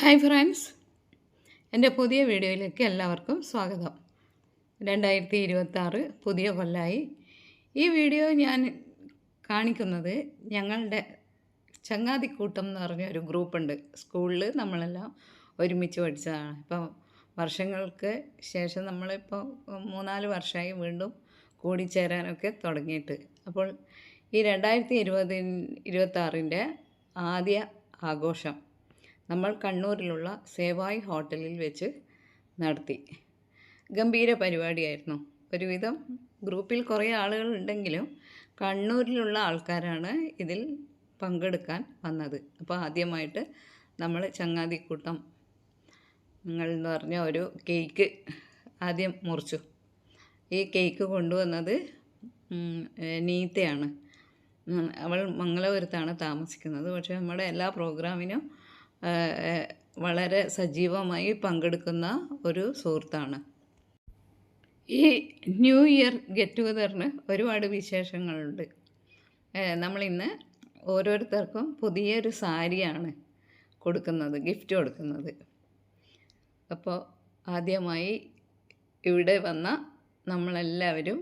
Hi friends. എന്റെ പുതിയ വീഡിയോയിലേക്ക് എല്ലാവർക്കും സ്വാഗതം. രണ്ടായിരത്തി ഇരുപത്താറ് പുതിയ കൊല്ലായി. ഈ വീഡിയോ ഞാൻ കാണിക്കുന്നത് ഞങ്ങളുടെ ചങ്ങാതിക്കൂട്ടം എന്ന് പറഞ്ഞ ഒരു ഗ്രൂപ്പുണ്ട്. സ്കൂളിൽ നമ്മളെല്ലാം ഒരുമിച്ച് പഠിച്ചതാണ്. ഇപ്പോൾ വർഷങ്ങൾക്ക് ശേഷം നമ്മളിപ്പോൾ മൂന്നാൽ വർഷമായി വീണ്ടും കൂടിച്ചേരാനൊക്കെ തുടങ്ങിയിട്ട്. അപ്പോൾ ഈ രണ്ടായിരത്തി ഇരുപതി ഇരുപത്താറിന്റെ ആദ്യ ആഘോഷം നമ്മൾ കണ്ണൂരിലുള്ള സേവായ് ഹോട്ടലിൽ വെച്ച് നടത്തി. ഗംഭീര പരിപാടിയായിരുന്നു. ഒരുവിധം ഗ്രൂപ്പിൽ കുറേ ആളുകൾ ഉണ്ടെങ്കിലും കണ്ണൂരിലുള്ള ആൾക്കാരാണ് ഇതിൽ പങ്കെടുക്കാൻ വന്നത്. അപ്പോൾ ആദ്യമായിട്ട് നമ്മൾ ചങ്ങാതിക്കൂട്ടം നിങ്ങൾ എന്ന് പറഞ്ഞ ഒരു കേക്ക് ആദ്യം മുറിച്ചു. ഈ കേക്ക് കൊണ്ടുവന്നത് നീത്തയാണ് അവൾ മംഗലപുരത്താണ് താമസിക്കുന്നത്. പക്ഷേ നമ്മുടെ എല്ലാ പ്രോഗ്രാമിനും വളരെ സജീവമായി പങ്കെടുക്കുന്ന ഒരു സുഹൃത്താണ്. ഈ ന്യൂ ഇയർ ഗെറ്റ് ടുഗദറിന് ഒരുപാട് വിശേഷങ്ങളുണ്ട്. നമ്മളിന്ന് ഓരോരുത്തർക്കും പുതിയൊരു സാരിയാണ് കൊടുക്കുന്നത് ഗിഫ്റ്റ് കൊടുക്കുന്നത്. അപ്പോൾ ആദ്യമായി ഇവിടെ വന്ന നമ്മളെല്ലാവരും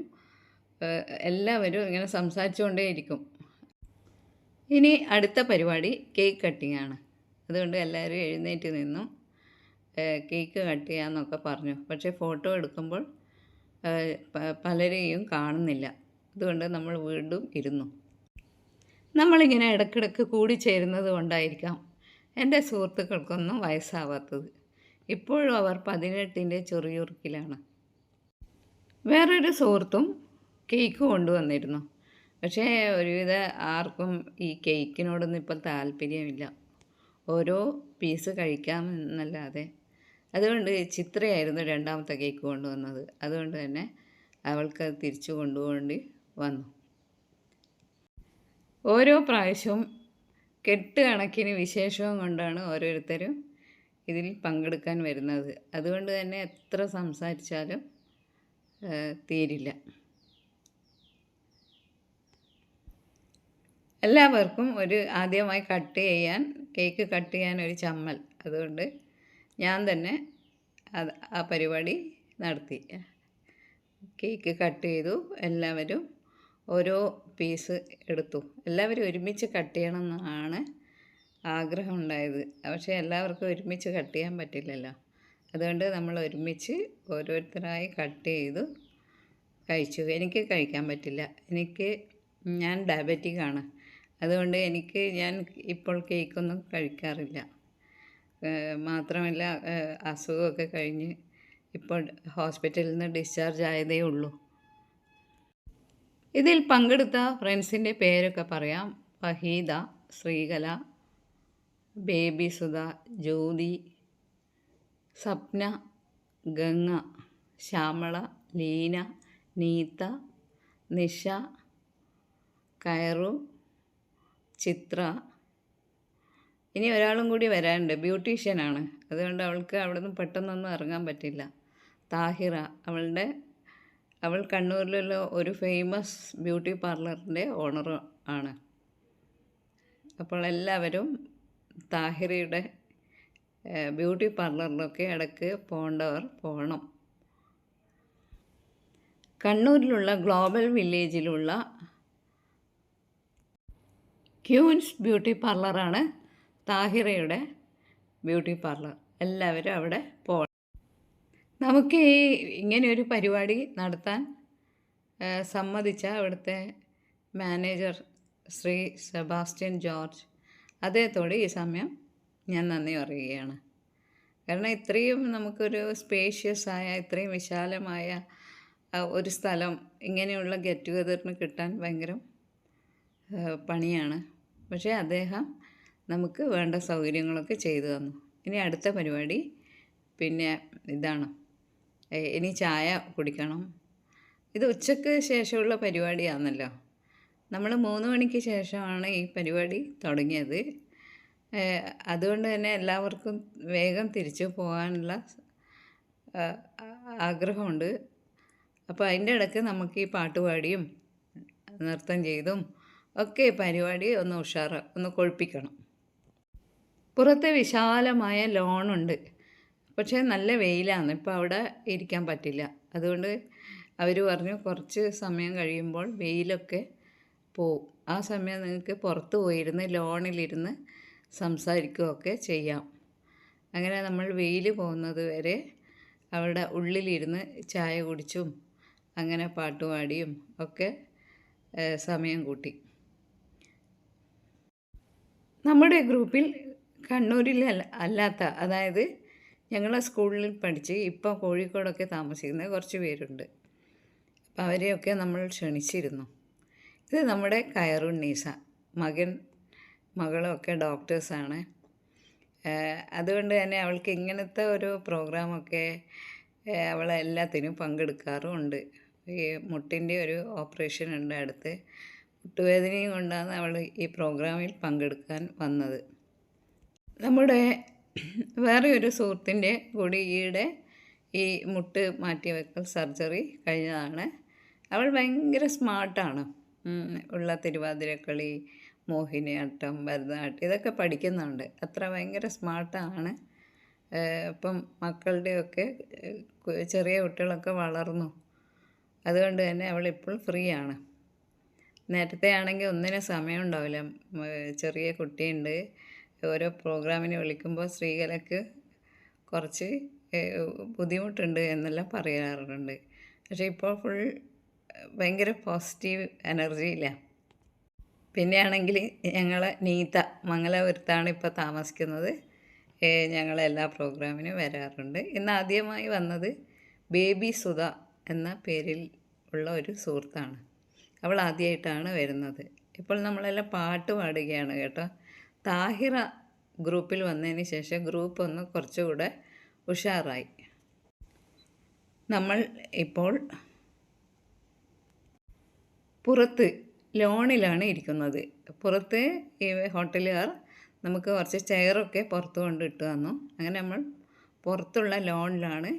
എല്ലാവരും ഇങ്ങനെ സംസാരിച്ചുകൊണ്ടേയിരിക്കും. ഇനി അടുത്ത പരിപാടി കേക്ക് കട്ടിംഗ് ആണ് അതുകൊണ്ട് എല്ലാവരും എഴുന്നേറ്റ് നിന്നു. കേക്ക് കട്ട് ചെയ്യാമെന്നൊക്കെ പറഞ്ഞു. പക്ഷേ ഫോട്ടോ എടുക്കുമ്പോൾ പലരെയും കാണുന്നില്ല. അതുകൊണ്ട് നമ്മൾ വീണ്ടും ഇരുന്നു. നമ്മളിങ്ങനെ ഇടയ്ക്കിടയ്ക്ക് കൂടിച്ചേരുന്നത് കൊണ്ടായിരിക്കാം എന്റെ സുഹൃത്തുക്കൾക്കൊന്നും വയസ്സാവാത്തത്. ഇപ്പോഴും അവർ പതിനെട്ടിന്റെ ചെറിയുറുക്കിലാണ്. വേറൊരു സുഹൃത്തും കേക്ക് കൊണ്ടുവന്നിരുന്നു. പക്ഷേ ഒരുവിധ ആർക്കും ഈ കേക്കിനോടൊന്നും ഇപ്പം താല്പര്യമില്ല. ഓരോ പീസ് കഴിക്കാമെന്നല്ലാതെ. അതുകൊണ്ട് ചിത്രയായിരുന്നു രണ്ടാമത്തെ കേക്ക് കൊണ്ടുവന്നത്. അതുകൊണ്ട് തന്നെ അവൾക്ക് തിരിച്ചു കൊണ്ടുപോകേണ്ടി വന്നു. ഓരോ പ്രാവശ്യവും കെട്ട് കണക്കിന് വിശേഷവും കൊണ്ടാണ് ഓരോരുത്തരും ഇതിൽ പങ്കെടുക്കാൻ വരുന്നത്. അതുകൊണ്ട് തന്നെ എത്ര സംസാരിച്ചാലും തീരില്ല. എല്ലാവർക്കും ഒരു ആദ്യമായി കട്ട് ചെയ്യാൻ കേക്ക് കട്ട് ചെയ്യാൻ ഒരു ചമ്മൽ. അതുകൊണ്ട് ഞാൻ തന്നെ അത് ആ പരിപാടി നടത്തി. കേക്ക് കട്ട് ചെയ്തു. എല്ലാവരും ഓരോ പീസ് എടുത്തു. എല്ലാവരും ഒരുമിച്ച് കട്ട് ചെയ്യണമെന്നാണ് ആഗ്രഹം ഉണ്ടായത്. പക്ഷേ എല്ലാവർക്കും ഒരുമിച്ച് കട്ട് ചെയ്യാൻ പറ്റില്ലല്ലോ. അതുകൊണ്ട് നമ്മൾ ഒരുമിച്ച് ഓരോരുത്തരായി കട്ട് ചെയ്തു. കഴിച്ചു. എനിക്ക് കഴിക്കാൻ പറ്റില്ല. എനിക്ക് ഞാൻ ഡയബറ്റിക് ആണ് അതുകൊണ്ട് എനിക്ക് ഞാൻ ഇപ്പോൾ കേക്കൊന്നും കഴിക്കാറില്ല. മാത്രമല്ല അസുഖമൊക്കെ കഴിഞ്ഞ് ഇപ്പോൾ ഹോസ്പിറ്റലിൽ നിന്ന് ഡിസ്ചാർജ് ആയതേ ഉള്ളൂ. ഇതിൽ പങ്കെടുത്ത ഫ്രണ്ട്സിന്റെ പേരൊക്കെ പറയാം. ഫഹീദ ശ്രീകല ബേബി സുധ ജ്യോതി സ്വപ്ന ഗംഗ ശ്യാമള ലീന നീത്ത നിഷ കയറു ചിത്ര. ഇനി ഒരാളും കൂടി വരാനുണ്ട്. ബ്യൂട്ടീഷ്യനാണ്. അതുകൊണ്ട് അവൾക്ക് അവിടെ നിന്ന് പെട്ടെന്നൊന്നും ഇറങ്ങാൻ പറ്റില്ല. താഹിറ അവളുടെ അവൾ കണ്ണൂരിലുള്ള ഒരു ഫേമസ് ബ്യൂട്ടി പാർലറിന്റെ ഓണർ ആണ്. അപ്പോൾ എല്ലാവരും താഹിറയുടെ ബ്യൂട്ടി പാർലറിലൊക്കെ ഇടയ്ക്ക് പോകേണ്ടവർ പോകണം കണ്ണൂരിലുള്ള ഗ്ലോബൽ വില്ലേജിലുള്ള ക്യൂൻസ് ബ്യൂട്ടി പാർലറാണ് താഹിറയുടെ ബ്യൂട്ടി പാർലർ. എല്ലാവരും അവിടെ പോകണം നമുക്ക് ഈ ഇങ്ങനെയൊരു പരിപാടി നടത്താൻ സമ്മതിച്ച അവിടുത്തെ മാനേജർ ശ്രീ സെബാസ്റ്റ്യൻ ജോർജ് അദ്ദേഹത്തോട് ഈ സമയം ഞാൻ നന്ദി പറയുകയാണ്. കാരണം ഇത്രയും നമുക്കൊരു സ്പേഷ്യസ് ആയ ഇത്രയും വിശാലമായ ഒരു സ്ഥലം ഇങ്ങനെയുള്ള ഗെറ്റ് ടുഗദറിന് കിട്ടാൻ ഭയങ്കര പണിയാണ്. പക്ഷേ അദ്ദേഹം നമുക്ക് വേണ്ട സൗകര്യങ്ങളൊക്കെ ചെയ്തു തന്നു. ഇനി അടുത്ത പരിപാടി പിന്നെ ഇതാണ്. ഇനി ചായ കുടിക്കണം. ഇത് ഉച്ചയ്ക്ക് ശേഷമുള്ള പരിപാടിയാണല്ലോ നമ്മൾ മൂന്ന് മണിക്ക് ശേഷമാണ് ഈ പരിപാടി തുടങ്ങിയത്. അതുകൊണ്ട് തന്നെ എല്ലാവർക്കും വേഗം തിരിച്ചു പോകാനുള്ള ആഗ്രഹമുണ്ട്. അപ്പോൾ അതിന്റെ ഇടയ്ക്ക് നമുക്ക് ഈ പാട്ട് പാടിയും നൃത്തം ചെയ്തും ഒക്കെ പരിപാടി ഒന്ന് ഉഷാറ ഒന്ന് കൊഴുപ്പിക്കണം. പുറത്ത് വിശാലമായ ലോണുണ്ട് പക്ഷേ നല്ല വെയിലാണ്. ഇപ്പോൾ അവിടെ ഇരിക്കാൻ പറ്റില്ല. അതുകൊണ്ട് അവർ പറഞ്ഞു കുറച്ച് സമയം കഴിയുമ്പോൾ വെയിലൊക്കെ പോവും. ആ സമയം നിങ്ങൾക്ക് പുറത്ത് പോയിരുന്ന് ലോണിലിരുന്ന് സംസാരിക്കുകയൊക്കെ ചെയ്യാം. അങ്ങനെ നമ്മൾ വെയിൽ പോകുന്നത് വരെ അവിടെ ഉള്ളിലിരുന്ന് ചായ കുടിച്ചും അങ്ങനെ പാട്ടുപാടിയും ഒക്കെ സമയം കൂട്ടി. നമ്മുടെ ഗ്രൂപ്പിൽ കണ്ണൂരിൽ അല്ല അല്ലാത്ത അതായത് ഞങ്ങളെ സ്കൂളിൽ പഠിച്ച് ഇപ്പോൾ കോഴിക്കോടൊക്കെ താമസിക്കുന്ന കുറച്ച് പേരുണ്ട്. അപ്പം അവരെയൊക്കെ നമ്മൾ ക്ഷണിച്ചിരുന്നു. ഇത് നമ്മുടെ കയറുണ്ണീസ മകൻ മകളൊക്കെ ഡോക്ടേഴ്സാണ്. അതുകൊണ്ട് തന്നെ അവൾക്ക് ഇങ്ങനത്തെ ഒരു പ്രോഗ്രാമൊക്കെ അവളെല്ലാത്തിനും പങ്കെടുക്കാറുമുണ്ട്. ഈ മുട്ടിന്റെ ഒരു ഓപ്പറേഷൻ ഉണ്ട് അടുത്ത്. മുട്ടുവേദനയും കൊണ്ടാണ് അവൾ ഈ പ്രോഗ്രാമിൽ പങ്കെടുക്കാൻ വന്നത്. നമ്മുടെ വേറെ ഒരു സുഹൃത്തിന്റെ കൂടി ഈയിടെ ഈ മുട്ട് മാറ്റിവെക്കൽ സർജറി കഴിഞ്ഞതാണ്. അവൾ ഭയങ്കര സ്മാർട്ടാണ്. ഉള്ള തിരുവാതിരക്കളി മോഹിനിയാട്ടം ഭരതനാട്യം ഇതൊക്കെ പഠിക്കുന്നുണ്ട്. അത്ര ഭയങ്കര സ്മാർട്ടാണ്. ഇപ്പം മക്കളുടെയൊക്കെ ചെറിയ കുട്ടികളൊക്കെ വളർന്നു. അതുകൊണ്ട് തന്നെ അവളിപ്പോൾ ഫ്രീ ആണ് നേരത്തെ ആണെങ്കിൽ ഒന്നിനും സമയം ഉണ്ടാവില്ല. ചെറിയ കുട്ടിയുണ്ട്. ഓരോ പ്രോഗ്രാമിന് വിളിക്കുമ്പോൾ സ്ത്രീകൾക്ക് കുറച്ച് ബുദ്ധിമുട്ടുണ്ട് എന്നെല്ലാം പറയാറുണ്ട്. പക്ഷേ ഇപ്പോൾ ഫുൾ ഭയങ്കര പോസിറ്റീവ് എനർജിയിലാണ് പിന്നെയാണെങ്കിൽ ഞങ്ങൾ നീത്ത മംഗലാപുരത്താണ് ഇപ്പോൾ താമസിക്കുന്നത്. ഞങ്ങൾ എല്ലാ പ്രോഗ്രാമിനും വരാറുണ്ട്. ഇന്ന് ആദ്യമായി വന്നത് ബേബി സുധ എന്ന പേരിൽ ഉള്ള ഒരു സുഹൃത്താണ്. അവൾ ആദ്യമായിട്ടാണ് വരുന്നത്. ഇപ്പോൾ നമ്മളെല്ലാം പാട്ട് പാടുകയാണ് കേട്ടോ. താഹിറ ഗ്രൂപ്പിൽ വന്നതിന് ശേഷം ഗ്രൂപ്പ് ഒന്ന് കുറച്ചുകൂടെ ഉഷാറായി. നമ്മൾ ഇപ്പോൾ പുറത്ത് ലോണിലാണ് ഇരിക്കുന്നത്. പുറത്ത് ഈ ഹോട്ടലുകാർ നമുക്ക് കുറച്ച് ചെയറൊക്കെ പുറത്ത് കൊണ്ട് ഇട്ട് തന്നു. അങ്ങനെ നമ്മൾ പുറത്തുള്ള ലോണിലാണ്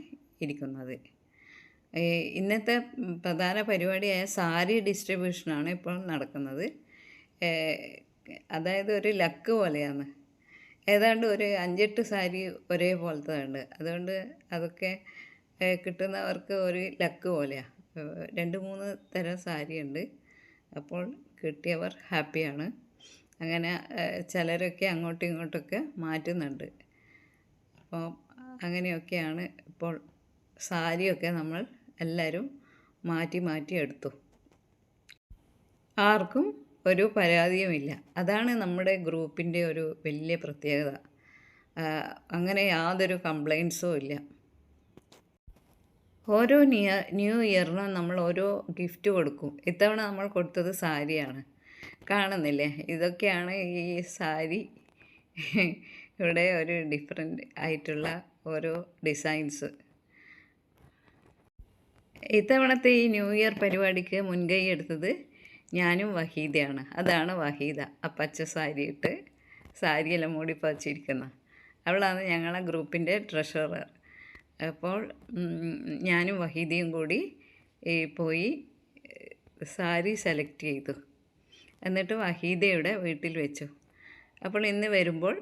ഇരിക്കുന്നത്. ഇന്നത്തെ പ്രധാന പരിപാടിയായ സാരി ഡിസ്ട്രിബ്യൂഷനാണ് ഇപ്പോൾ നടക്കുന്നത്. അതായത് ഒരു ലക്ക് പോലെയാണ്. ഏതാണ്ട് ഒരു അഞ്ചെട്ട് സാരി ഒരേപോലത്തെ ഉണ്ട് അതുകൊണ്ട് അതൊക്കെ കിട്ടുന്നവർക്ക് ഒരു ലക്ക് പോലെയാണ് രണ്ട് മൂന്ന് തരം ഉണ്ട് അപ്പോൾ കിട്ടിയവർ ഹാപ്പിയാണ്. അങ്ങനെ ചിലരൊക്കെ അങ്ങോട്ടും ഇങ്ങോട്ടൊക്കെ മാറ്റുന്നുണ്ട്. അപ്പോൾ അങ്ങനെയൊക്കെയാണ് ഇപ്പോൾ സാരിയൊക്കെ നമ്മൾ എല്ലാവരും മാറ്റി മാറ്റി എടുത്തു. ആർക്കും ഒരു പരാതിയുമില്ല. അതാണ് നമ്മുടെ ഗ്രൂപ്പിന്റെ ഒരു വലിയ പ്രത്യേകത. അങ്ങനെ യാതൊരു കംപ്ലൈൻസും ഇല്ല. ഓരോ നിയ ന്യൂ ഇയറിനും നമ്മൾ ഓരോ ഗിഫ്റ്റ് കൊടുക്കും. ഇത്തവണ നമ്മൾ കൊടുത്തത് സാരിയാണ്. കാണുന്നില്ലേ? ഇതൊക്കെയാണ് ഈ സാരി ഇവിടെ ഒരു ഡിഫറെന്റ് ആയിട്ടുള്ള ഓരോ ഡിസൈൻസ്. ഇത്തവണത്തെ ഈ ന്യൂ ഇയർ പരിപാടിക്ക് മുൻകൈ എടുത്തത് ഞാനും വഹീദയാണ്. അതാണ് വഹീദ. ആ പച്ച സാരി ഇട്ട് സാരിയെല്ലാം മൂടി പച്ചിരിക്കുന്ന അവളാണ് ഞങ്ങളെ ഗ്രൂപ്പിന്റെ ട്രഷറർ. അപ്പോൾ ഞാനും വഹീദയും കൂടി പോയി സാരി സെലക്ട് ചെയ്തു. എന്നിട്ട് വഹീദയുടെ വീട്ടിൽ വെച്ചു. അപ്പോൾ ഇന്ന് വരുമ്പോൾ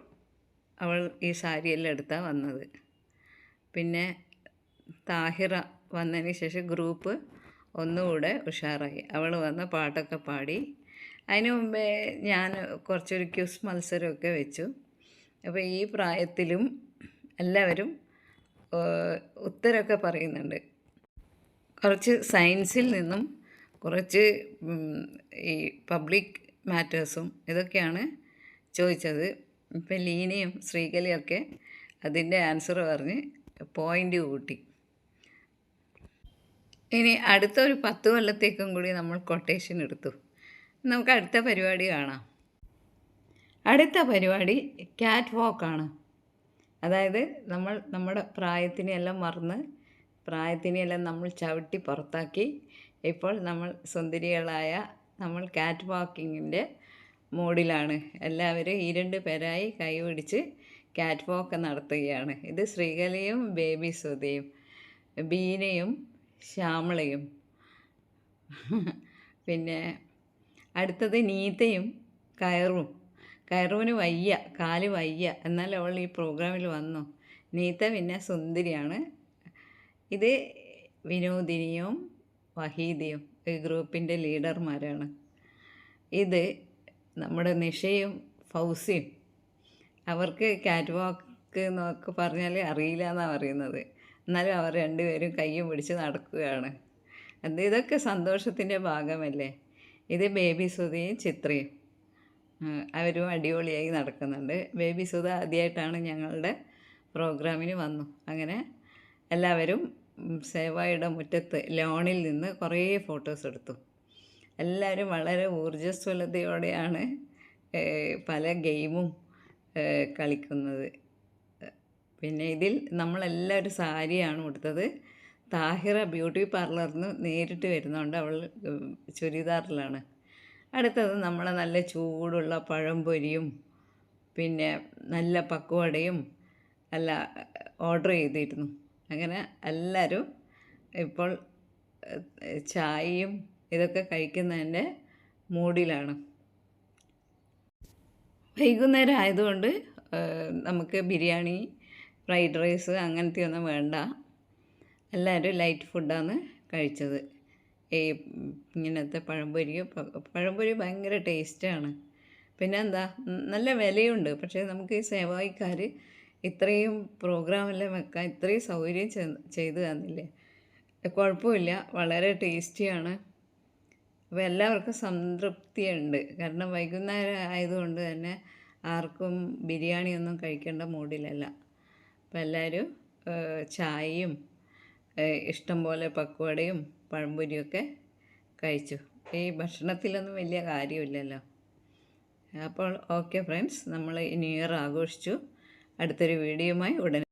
അവൾ ഈ സാരിയെല്ലാം എടുത്താണ് വന്നത്. പിന്നെ താഹിറ വന്നതിന് ശേഷം ഗ്രൂപ്പ് ഒന്നുകൂടെ ഉഷാറായി. അവൾ വന്ന് പാട്ടൊക്കെ പാടി. അതിനു മുമ്പേ ഞാൻ കുറച്ചൊരു ക്യൂസ് മത്സരമൊക്കെ വെച്ചു. അപ്പോൾ ഈ പ്രായത്തിലും എല്ലാവരും ഉത്തരമൊക്കെ പറയുന്നുണ്ട്. കുറച്ച് സയൻസിൽ നിന്നും കുറച്ച് ഈ പബ്ലിക് മാറ്റേഴ്സും ഇതൊക്കെയാണ് ചോദിച്ചത്. ഇപ്പം ലീനയും ശ്രീകലയും ഒക്കെ അതിന്റെ ആൻസർ പറഞ്ഞ് പോയിന്റ് കൂട്ടി. ഇനി അടുത്ത ഒരു പത്ത് കൊല്ലത്തേക്കും കൂടി നമ്മൾ കൊട്ടേഷൻ എടുത്തു. നമുക്ക് അടുത്ത പരിപാടി കാണാം. അടുത്ത പരിപാടി ക്യാറ്റ് വാക്കാണ് അതായത് നമ്മൾ നമ്മുടെ പ്രായത്തിനെയെല്ലാം മറന്ന് പ്രായത്തിനെയെല്ലാം നമ്മൾ ചവിട്ടി പുറത്താക്കി ഇപ്പോൾ നമ്മൾ സുന്ദരികളായ നമ്മൾ കാറ്റ് വാക്കിങ്ങിന്റെ മോഡിലാണ്. എല്ലാവരും ഈ രണ്ട് പേരായി കൈ പിടിച്ച് കാറ്റ് വാക്ക് നടത്തുകയാണ്. ഇത് ശ്രീകലയും ബേബി സുധയും ബീനയും ശ്യാമളയും. പിന്നെ അടുത്തത് നീതയും കയറും. കയറുവിന് വയ്യ കാൽ വയ്യ. എന്നാലും അവൾ ഈ പ്രോഗ്രാമിൽ വന്നു. നീത്ത പിന്നെ സുന്ദരിയാണ്. ഇത് വിനോദിനിയും വഹീദയും ഈ ഗ്രൂപ്പിന്റെ ലീഡർമാരാണ് ഇത് നമ്മുടെ നിഷയും ഫൗസിയും. അവർക്ക് കാറ്റ് വാക്ക് എന്നൊക്കെ പറഞ്ഞാൽ അറിയില്ല എന്നാണ് പറയുന്നത്. എന്നാലും അവർ രണ്ടുപേരും കയ്യും പിടിച്ച് നടക്കുകയാണ്. അത് ഇതൊക്കെ സന്തോഷത്തിന്റെ ഭാഗമല്ലേ? ഇത് ബേബി സുധയും ചിത്രയും. അവരും അടിപൊളിയായി നടക്കുന്നുണ്ട്. ബേബി സുധ ആദ്യമായിട്ടാണ് ഞങ്ങളുടെ പ്രോഗ്രാമിന് വന്നു. അങ്ങനെ എല്ലാവരും സേവായുടെ മുറ്റത്ത് ലോണിൽ നിന്ന് കുറേ ഫോട്ടോസ് എടുത്തു. എല്ലാവരും വളരെ ഊർജസ്വലതയോടെയാണ് പല ഗെയിമും കളിക്കുന്നത്. പിന്നെ ഇതിൽ നമ്മളെല്ലാവരും സാരിയാണ് കൊടുത്തത് താഹിറ ബ്യൂട്ടി പാർലറിൽ നിന്ന് നേരിട്ട് വരുന്നതുകൊണ്ട് അവൾ ചുരിദാറിലാണ്. അടുത്തത് നമ്മളെ നല്ല ചൂടുള്ള പഴംപൊരിയും പിന്നെ നല്ല പക്കുവടയും അല്ല ഓർഡർ ചെയ്തിരുന്നു. അങ്ങനെ എല്ലാവരും ഇപ്പോൾ ചായയും ഇതൊക്കെ കഴിക്കുന്നതിന്റെ മൂഡിലാണ്. വൈകുന്നേരം ആയതുകൊണ്ട് നമുക്ക് ബിരിയാണി ഫ്രൈഡ് റൈസ് അങ്ങനത്തെ ഒന്നും വേണ്ട. എല്ലാവരും ലൈറ്റ് ഫുഡാണ് കഴിച്ചത്. ഈ ഇങ്ങനത്തെ പഴംപൊരി പഴംപൊരി ഭയങ്കര ടേസ്റ്റാണ്. പിന്നെ എന്താ നല്ല വിലയുണ്ട്. പക്ഷേ നമുക്ക് ഈ സേവായിക്കാർ ഇത്രയും പ്രോഗ്രാമെല്ലാം വെക്കാൻ ഇത്രയും സൗകര്യം ചെയ്തു തന്നില്ലേ? കുഴപ്പമില്ല വളരെ ടേസ്റ്റിയാണ്. അപ്പോൾ എല്ലാവർക്കും സംതൃപ്തിയുണ്ട്. കാരണം വൈകുന്നേരം ആയതുകൊണ്ട് തന്നെ ആർക്കും ബിരിയാണിയൊന്നും കഴിക്കേണ്ട മൂഡിലല്ല. അപ്പോൾ എല്ലാവരും ചായയും ഇഷ്ടം പോലെ പക്കുവടയും പഴംപൊരിയൊക്കെ കഴിച്ചു. ഈ ഭക്ഷണത്തിലൊന്നും വലിയ കാര്യമില്ലല്ലോ. അപ്പോൾ ഓക്കെ ഫ്രണ്ട്സ് നമ്മൾ ന്യൂ ഇയർ ആഘോഷിച്ചു. അടുത്തൊരു വീഡിയോയുമായി ഉടനെ